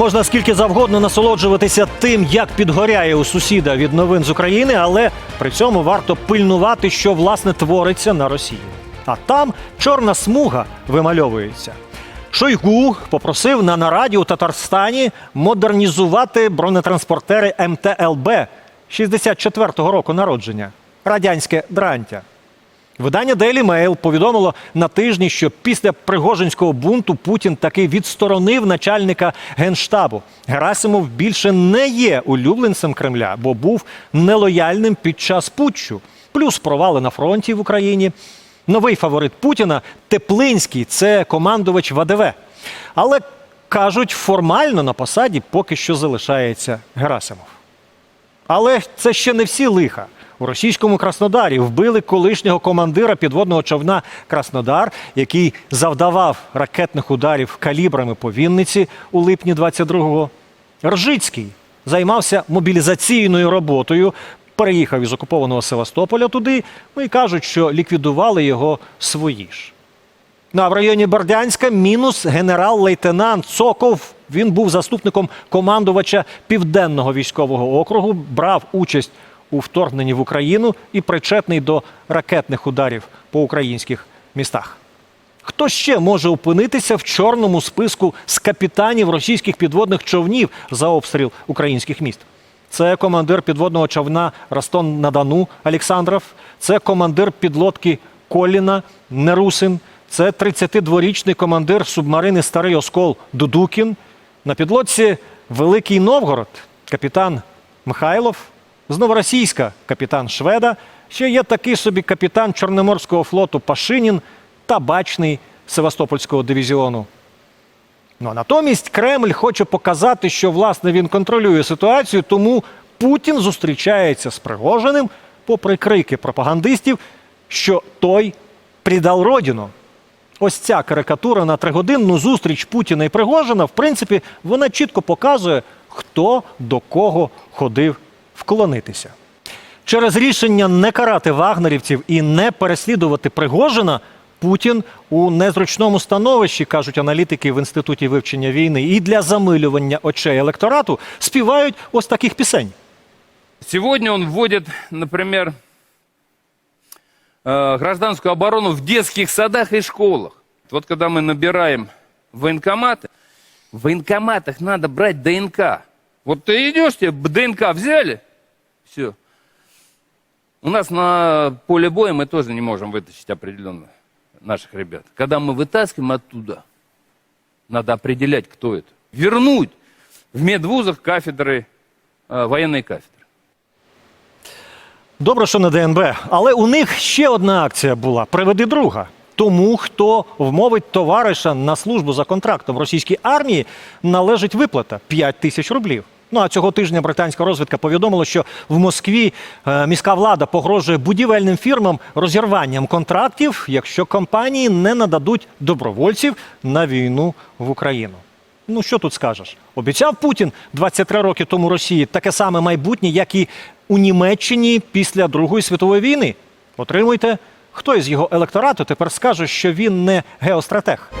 Можна скільки завгодно насолоджуватися тим, як підгоряє у сусіда від новин з України, але при цьому варто пильнувати, що власне твориться на Росії. А там чорна смуга вимальовується. Шойгу попросив на нараді у Татарстані модернізувати бронетранспортери МТЛБ 64-го року народження радянське дрантя. Видання Daily Mail повідомило на тижні, що після Пригожинського бунту Путін таки відсторонив начальника генштабу. Герасимов більше не є улюбленцем Кремля, бо був нелояльним під час путчу. Плюс провали на фронті в Україні. Новий фаворит Путіна Теплинський це командувач ВДВ. Але кажуть, формально на посаді поки що залишається Герасимов. Але це ще не всі лиха. У російському Краснодарі вбили колишнього командира підводного човна Краснодар, який завдавав ракетних ударів калібрами по Вінниці у липні 22-го. Ржицький займався мобілізаційною роботою, переїхав із окупованого Севастополя туди. Ну і кажуть, що ліквідували його свої ж. Ну а в районі Бердянська мінус генерал-лейтенант Цоков. Він був заступником командувача Південного військового округу, брав участь у вторгненні в Україну і причетний до ракетних ударів по українських містах. Хто ще може опинитися в чорному списку з капітанів російських підводних човнів за обстріл українських міст? Це командир підводного човна Ростон на Дону Олександров, це командир підлодки Коліна Нерусин, це 32-річний командир субмарини Старий Оскол Дудукін. На підлодці Великий Новгород, капітан Михайлов, з Новоросійська капітан Шведа. Ще є такий собі капітан Чорноморського флоту Пашинін та бачний Севастопольського дивізіону. Ну а натомість Кремль хоче показати, що власне він контролює ситуацію, тому Путін зустрічається з Пригожиним, попри крики пропагандистів, що той придав родину. Ось ця карикатура на тригодинну зустріч Путіна і Пригожина, в принципі, вона чітко показує, хто до кого ходив вклонитися. Через рішення не карати вагнерівців і не переслідувати Пригожина, Путін у незручному становищі, кажуть аналітики в інституті вивчення війни, і для замилювання очей електорату співають ось таких пісень. Сегодня он вводит, например, э, гражданскую оборону в детских садах и школах. Вот когда мы набираем военкоматы, в военкоматах надо брать ДНК. Вот ты идешь, тебе б- ДНК взяли, все. У нас на поле боя мы тоже не можем вытащить определенно наших ребят. Когда мы вытаскиваем оттуда, надо определять, кто это. Вернуть в медвузах кафедры, э, военные кафедры. Добре, що не ДНБ, але у них ще одна акція була: приведи друга. Тому, хто вмовить товариша на службу за контрактом в російській армії, належить виплата 5 тисяч рублів. Ну а цього тижня британська розвідка повідомила, що в Москві е, міська влада погрожує будівельним фірмам розірванням контрактів, якщо компанії не нададуть добровольців на війну в Україну. Ну що тут скажеш? Обіцяв Путін 23 роки тому Росії таке саме майбутнє, як і у Німеччині після Другої світової війни. Отримуйте, хто із його електорату тепер скаже, що він не геостратег.